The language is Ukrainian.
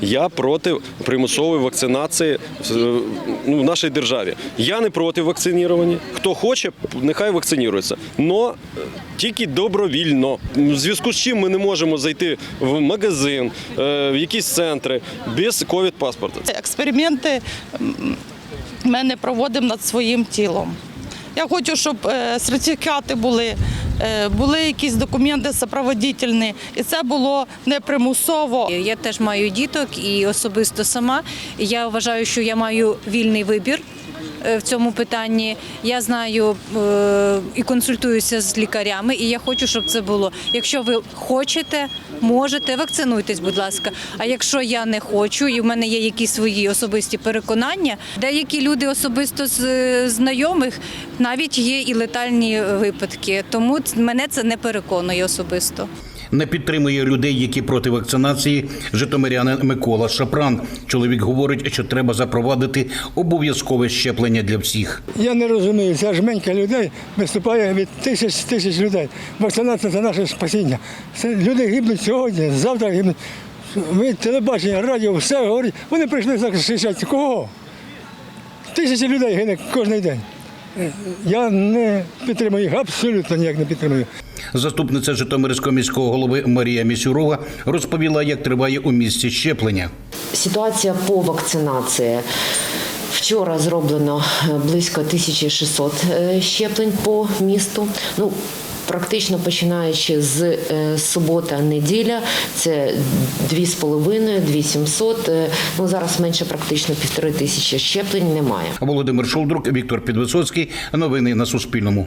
Я проти примусової вакцинації в, ну, нашій державі. Я не проти вакцинування. Хто хоче, нехай вакцинірується. Но е, тільки добровільно. В зв'язку з чим ми не можемо зайти в магазин, е, в якісь центри без ковід-паспорта. Експерименти м, ми не проводимо над своїм тілом. Я хочу, щоб е, сертифікати були, е, були якісь документи супроводительні, і це було не примусово. Я теж маю діток і особисто сама. Я вважаю, що я маю вільний вибір. Е, В цьому питанні я знаю е, і консультуюся з лікарями, і я хочу, щоб це було. Якщо ви хочете, можете, вакцинуйтесь, будь ласка. А якщо я не хочу, і в мене є якісь свої особисті переконання, деякі люди особисто з е, знайомих навіть є і летальні випадки. Тому мене це не переконує особисто. Не підтримує людей, які проти вакцинації. Житомирянин Микола Шапран. Чоловік говорить, що треба запровадити обов'язкове щеплення для всіх. Я не розумію, ця жменька людей виступає від тисяч тисяч людей. Вакцинація це наше спасіння. Це люди гибнуть сьогодні, завтра гибнуть. Ми телебачення, радіо, все говорить. Вони прийшли захищати кого? Тисячі людей гине кожен день. Я не підтримую їх, абсолютно ніяк не підтримую. Заступниця Житомирського міського голови Марія Місюрова розповіла, як триває у місті щеплення. Ситуація по вакцинації. Вчора зроблено е, близько 1600 е, щеплень по місту. Ну, практично починаючи з е, субота, неділя, це 2,5, 2700. Е, Ну, зараз менше практично півтори тисячі щеплень немає. Володимир Шолдрук, Віктор Підвисоцький. Новини на Суспільному.